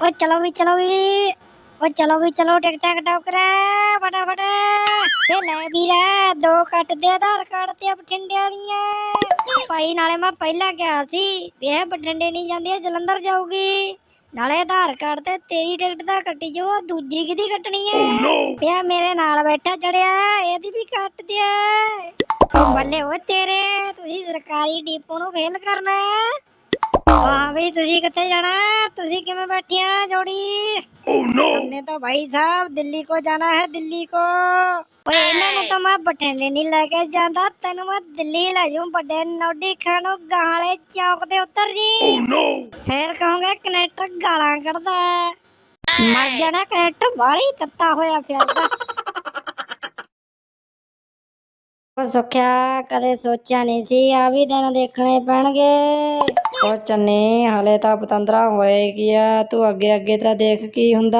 ਓ ਚਲੋ ਵੀ ਚਲੋ ਵੀ। ਓ ਚਲੋ ਵੀ ਚਲੋ ਟਿਕ ਟਕ ਟੋਕਰਾ ਫਟਾਫਟ। ਏ ਲੈ ਵੀਰਾ ਦੋ ਕੱਟ ਦੇ ਆਧਾਰ ਕਾਰਡ ਤੇ ਬਠਿੰਡਿਆਂ ਦੀਆਂ। ਭਾਈ ਨਾਲੇ ਮੈਂ ਪਹਿਲਾਂ ਕਿਹਾ ਸੀ ਵੀ ਇਹ ਬਠਿੰਡੇ ਨਹੀਂ ਜਾਂਦੀ ਇਹ ਜਲੰਧਰ ਜਾਊਗੀ। ਨਾਲੇ ਆਧਾਰ ਕਾਰਡ ਤੇ ਤੇਰੀ ਟਿਕਟ ਦਾ ਕੱਟੀ ਜੋ ਦੂਜੀ ਕਿਹਦੀ ਕੱਟਣੀ ਹੈ ਪਿਆ ਮੇਰੇ ਨਾਲ ਬੈਠਾ ਚੜਿਆ ਇਹਦੀ ਵੀ ਕੱਟ ਦਿਆ। ਬੱਲੇ ਓ ਤੇਰੇ ਤੁਸੀਂ ਸਰਕਾਰੀ ਡਿਪੂ ਨੂੰ ਫੇਲ ਕਰਨਾ। ਹੈ ਹਾਂ ਵੀ ਤੁਸੀਂ ਕਿੱਥੇ ਜਾਣਾ ਤੁਸੀਂ ਕਿਵੇਂ ਬੈਠਿਆ ਜੋੜੀ Oh no! हमने तो भाई साहब दिल्ली को जाना है दिल्ली को और ਇਹਨਾਂ ਨੂੰ ਤਾਂ ਮੈਂ ਬਠਿੰਡੇ ਨਹੀਂ ਲੈ ਕੇ ਜਾਂਦਾ ਤੈਨੂੰ ਮੈਂ ਦਿੱਲੀ ਲੈ ਜਾਊਂ ਵੱਡੇ ਨੋਡੀ ਖਾਨੋ ਗਾਲੇ ਚੌਕ ਦੇ ਉੱਤਰ ਜੀ Oh no! ਫੇਰ ਕਹੋਗੇ ਕਨੈਕਟਰ ਗਾਲਾਂ ਕੱਢਦਾ ਹੈ। ਮਰ ਜਾਣਾ ਕਨੈਕਟਰ ਬਾਲੀ ਤੱਤਾ ਹੋਇਆ ਫਿਰਦਾ ਉਹ ਸੁੱਖਿਆ ਕਦੇ ਸੋਚਿਆ ਨਹੀਂ ਸੀ ਆ ਵੀ ਦਿਨ ਦੇਖਣੇ ਪੈਣਗੇ ਉਹ ਚੰਨੇ ਹਲੇ ਤਾਂ ਪਤੰਦਰਾ ਹੋਏ ਗਿਆ ਤੂੰ ਅੱਗੇ ਅੱਗੇ ਤਾਂ ਦੇਖ ਕੀ ਹੁੰਦਾ?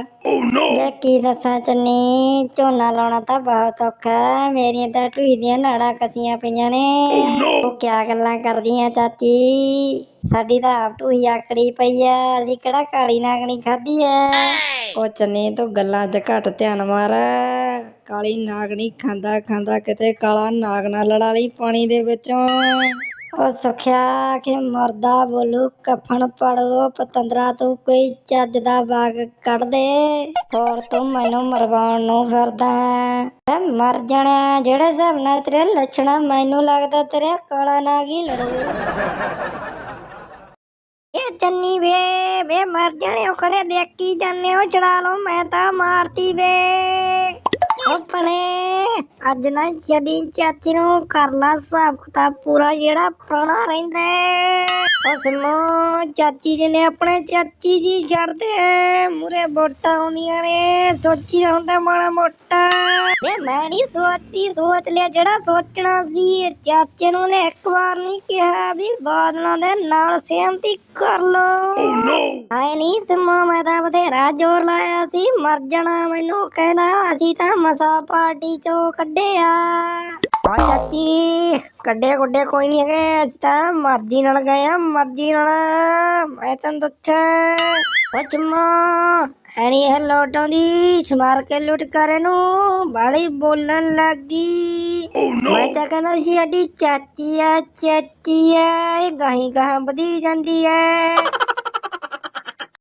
Oh! ਵੇ ਕੀ ਦੱਸਾਂ ਚੰਨੀ ਝੋਨਾ ਲਾਉਣਾ ਤਾਂ ਬਹੁਤ ਔਖਾ ਹੈ। ਮੇਰੀਆਂ ਤਾਂ ਢੂਈ ਦੀਆਂ ਨਾੜਾਂ ਕਸੀਆਂ ਪਈਆਂ ਨੇ। ਉਹ ਕਿਆ ਗੱਲਾਂ ਕਰਦੀਆਂ ਚਾਚੀ? ਸਾਡੀ ਤਾਂ ਆਪ ਢੂਈ ਆਕੜੀ ਪਈ ਆ। ਅਸੀਂ ਕਿਹੜਾ ਕਾਲੀ ਨਾਗਣੀ ਖਾਧੀ ਐ? ਉਹ ਚੰਨੀ ਤੂੰ ਗੱਲਾਂ 'ਚ ਘੱਟ ਧਿਆਨ ਮਾਰ। ਕਾਲੀ ਨਾਗਣੀ ਖਾਂਦਾ ਖਾਂਦਾ ਕਿਤੇ ਕਾਲਾ ਨਾਗ ਨਾਲ ਲੜਾ ਲਈ ਪਾਣੀ ਦੇ ਵਿੱਚੋਂ। ਉਹ ਸੁਖਿਆ ਕਿ ਮਰਦਾ ਬੋਲੂ, ਕਫਨ ਪੜੋ, ਪਤੰਦਰਾ ਤੂੰ ਕੋਈ ਚੱਜ ਦਾ ਬਾਗ ਕੱਢ ਦੇ, ਹੋਰ ਤੂੰ ਮੈਨੂੰ ਮਰਵਾਉਣ ਨੂੰ ਫਿਰਦਾ ਹੈ ਮਰ ਜਾਣਾ ਜਿਹੜੇ ਹਿਸਾਬ ਨਾਲ ਤੇਰੇ ਲੱਛਣਾ ਮੈਨੂੰ ਲੱਗਦਾ ਤੇਰੇ ਕਾਲਾ ਨਾ ਹੀ ਲੜੂ। ਇਹ ਚੰਨੀ ਵੇ ਵੇ ਮਰ ਜਾਣੇ ਉਹ ਖੜੇ ਦੇਖ ਕੀ ਜਾਣੇ ਉਹ ਚੜਾ ਲਓ, ਮੈਂ ਤਾਂ ਮਾਰਤੀ ਵੇ। ਆਪਣੇ ਅੱਜ ਨਾ ਜਦੀ ਚਾਚੀ ਨੂੰ ਕਰ ਲਾ ਹਿਸਾਬ ਕਿਤਾਬ ਪੂਰਾ ਜਿਹੜਾ ਪੁਰਾਣਾ ਰਹਿੰਦਾ ਹੈ। ਉਸ ਚਾਚੀ ਜੀ ਨੇ ਆਪਣੇ ਚਾਚੀ ਜੀ ਛੱਡਦੇ ਮੂਰੇ ਵੋਟਾਂ ਆਉਂਦੀਆਂ ਨੇ, ਸੋਚੀ ਦਾ ਹੁੰਦਾ ਮਾੜਾ ਮੋਟਾ। ਵੇ ਮੈਂ ਨਹੀਂ ਸੋਚਦੀ, ਸੋਚ ਲਿਆ ਜਿਹੜਾ ਸੋਚਣਾ ਸੀ। ਚਾਚੇ ਨੂੰ ਨੇ ਇੱਕ ਵਾਰ ਨਹੀਂ ਕਿਹਾ ਵੀ ਬਾਦਲਾਂ ਦੇ ਨਾਲ ਸਹਿਮਤੀ ਕਰ ਲੋ Oh no! ਆਏ ਨਹੀਂ ਸਮਾ ਮੈਂ ਤਾਂ ਬਥੇਰਾ ਜ਼ੋਰ ਲਾਇਆ ਸੀ। ਮਰ ਜਾਣਾ ਮੈਨੂੰ ਕਹਿੰਦਾ ਅਸੀਂ ਤਾਂ ਮਸਾ ਪਾਰਟੀ ਚੋਂ ਕੱਢਿਆ। ਆ ਚਾਚੀ ਕੱਢੇ ਗੁੱਡੇ ਕੋਈ ਨਹੀਂ ਹੈਗੇ ਅਸੀਂ ਤਾਂ ਮਰਜ਼ੀ ਨਾਲ ਗਏ ਆ ਮਰਜ਼ੀ ਨਾਲ। ਮੈਂ ਤੈਨੂੰ ਦੱਸਾਂ ਉਹ ਚੁੰਮਾ ਐਨੀ ਇਹ ਲੋਟਾਂ ਦੀ ਸਮਾਰ ਕੇ ਲੁੱਟ ਕਰੇ ਨੂੰ ਬਾਲੀ ਬੋਲਣ ਲੱਗੀ। Oh! ਮੈਂ ਤਾਂ ਕਹਿੰਦਾ ਸੀ ਸਾਡੀ ਚਾਚੀ ਆ ਚਾਚੀ ਆ ਇਹ ਗਾਹੀਂ ਗਾਹਾਂ ਵਧੀ ਜਾਂਦੀ ਐ।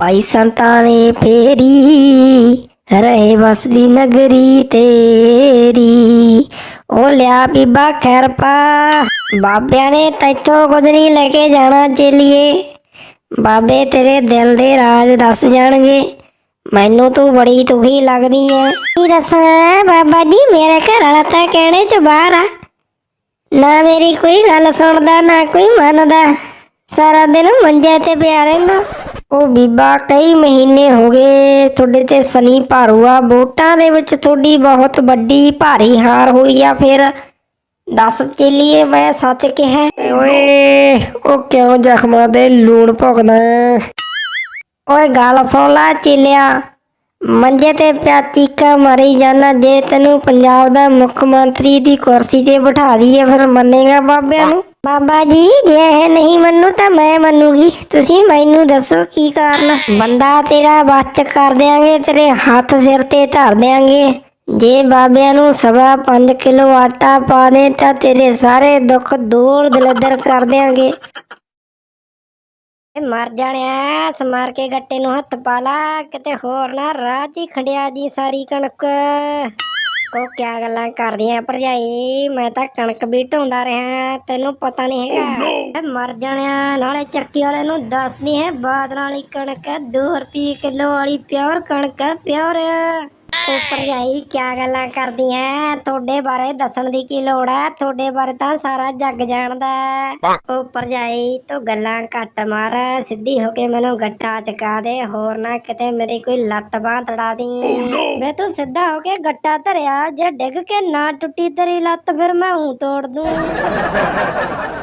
ਭਾਈ ਸੰਤਾਂ ਨੇ ਫੇਰੀ ਰਹੇ ਵਸਦੀ ਨਗਰੀ ਤੇਰੀ। ਉਹ ਲਿਆ ਬੀਬਾ ਖੈਰ ਬਾਬਿਆਂ ਨੇ ਤੈਥੋਂ ਕੁਝ ਨਹੀਂ ਲੈ ਕੇ ਜਾਣਾ ਚੇਲੀਏ। ਬਾਬੇ ਤੇਰੇ ਦਿਲ ਦੇ ਰਾਜ ਦੱਸ ਜਾਣਗੇ। ਮੈਨੂੰ ਤੂੰ ਬੜੀ ਦੁਖੀ ਲੱਗਦੀ ਐ। ਕੀ ਦੱਸਾਂ, ਬਾਬਾ ਜੀ, ਮੇਰੇ ਘਰ ਵਾਲਾ ਤਾਂ ਕਹਿਣੇ ਚ ਬਾਹਰ ਆ। ਨਾ ਮੇਰੀ ਕੋਈ ਗੱਲ ਸੁਣਦਾ, ਨਾ ਕੋਈ ਮੰਨਦਾ। ਸਾਰਾ ਦਿਨ ਮੰਜੇ ਤੇ ਪਿਆ ਰਹਿੰਦਾ। ਉਹ ਬੀਬਾ ਕਈ ਮਹੀਨੇ ਹੋ ਗਏ ਤੁਹਾਡੇ ਤੇ ਸਨੀ ਭਾਰੂਆ ਵੋਟਾਂ ਦੇ ਵਿੱਚ ਤੁਹਾਡੀ ਬਹੁਤ ਵੱਡੀ ਭਾਰੀ ਹਾਰ ਹੋਈ ਆ ਫਿਰ ਦੱਸ ਚੇਲੀਏ ਮੈਂ ਸੱਚ ਕਿਹਾ। ਓਏ ਉਹ ਕਿਉਂ ਜ਼ਖਮਾਂ ਦੇ ਲੂਣ ਭੁਗਦਾ ਓਏ ਗੱਲ ਸੁਣ ਲੈ ਚੇਲਿਆ ਮੰਜੇ ਤੇ ਪਿਆ ਚੀਕਾ ਮਾਰੀ ਜਾਣਾ ਜੇ ਤੈਨੂੰ ਪੰਜਾਬ ਦਾ ਮੁੱਖ ਮੰਤਰੀ ਦੀ ਕੁਰਸੀ ਤੇ ਬਿਠਾ ਦਈਏ ਫਿਰ ਮੰਨੇਗਾ ਬਾਬਿਆਂ ਨੂੰ? ਬਾਬਾ ਜੀ, ਜੇ ਇਹ ਨਹੀਂ ਮੰਨੂ ਤਾਂ ਮੈਂ ਮੰਨੂਗੀ। ਤੁਸੀਂ ਮੈਨੂੰ ਦੱਸੋ ਕੀ ਕਾਰਨ? ਬੰਦਾ ਤੇਰਾ ਬਚ ਕਰ ਦਿਆਂਗੇ, ਤੇਰੇ ਹੱਥ ਸਿਰ ਤੇ ਧਰ ਦਿਆਂਗੇ। ਜੇ ਬਾਬਿਆਂ ਨੂੰ ਸਵਾ 5 ਕਿਲੋ ਆਟਾ ਪਾ ਦੇ, ਤਾਂ ਤੇਰੇ ਸਾਰੇ ਦੁੱਖ ਦੂਰ ਦਲਦਰ ਕਰ ਦਿਆਂਗੇ। ਇਹ ਮਰ ਜਾਣਿਆ, ਸਮਾਰ ਕੇ ਗੱਟੇ ਨੂੰ ਹੱਥ ਪਾ ਲਾ, ਕਿਤੇ ਹੋਰ ਨਾ ਰਾਹ 'ਚ ਹੀ ਖੰਡਿਆ ਦੀ ਸਾਰੀ ਕਣਕ। ਉਹ ਕਿਆ ਗੱਲਾਂ ਕਰਦੀਆਂ ਭਰਜਾਈ? ਮੈਂ ਤਾਂ ਕਣਕ ਵੀ ਢੋਂਦਾ ਰਿਹਾ ਤੈਨੂੰ ਪਤਾ ਨਹੀਂ ਹੈਗਾ। ਇਹ ਮਰ ਜਾਣਿਆ ਨਾਲੇ ਚੱਕੀ ਵਾਲੇ ਨੂੰ ਦੱਸਦੀ ਹੈ ਬਾਦਲਾਂ ਵਾਲੀ ਕਣਕ 2 ਰੁਪਏ ਕਿਲੋ ਵਾਲੀ ਪਿਓਰ ਕਣਕ ਪਿਓਰ। ਉਹ ਭਰਜਾਈ ਕਿਆ ਗੱਲਾਂ ਕਰਦੀ ਐ ਤੁਹਾਡੇ ਬਾਰੇ ਦੱਸਣ ਦੀ ਕੀ ਲੋੜ ਐ ਤੁਹਾਡੇ ਬਾਰੇ ਤਾਂ ਸਾਰਾ ਜੱਗ ਜਾਣਦਾ ਹੈ। ਉਹ ਭਰਜਾਈ ਤੂੰ ਗੱਲਾਂ ਘੱਟ ਮਾਰ। ਸਿੱਧੀ ਹੋ ਕੇ ਮੈਨੂੰ ਗੱਟਾ ਚਕਾ ਦੇ। ਹੋਰ ਨਾ ਕਿਤੇ ਮੇਰੀ ਕੋਈ ਲੱਤ ਬਾਹ ਤੜਾ ਦੀ। ਮੈਂ ਤੂੰ ਸਿੱਧਾ ਹੋ ਕੇ ਗੱਟਾ ਧਰਿਆ। ਜੇ ਡਿੱਗ ਕੇ ਨਾ ਟੁੱਟੀ ਤੇਰੀ ਲੱਤ ਫਿਰ ਮੈਂ ਹੂੰ ਤੋੜ ਦੂੰ।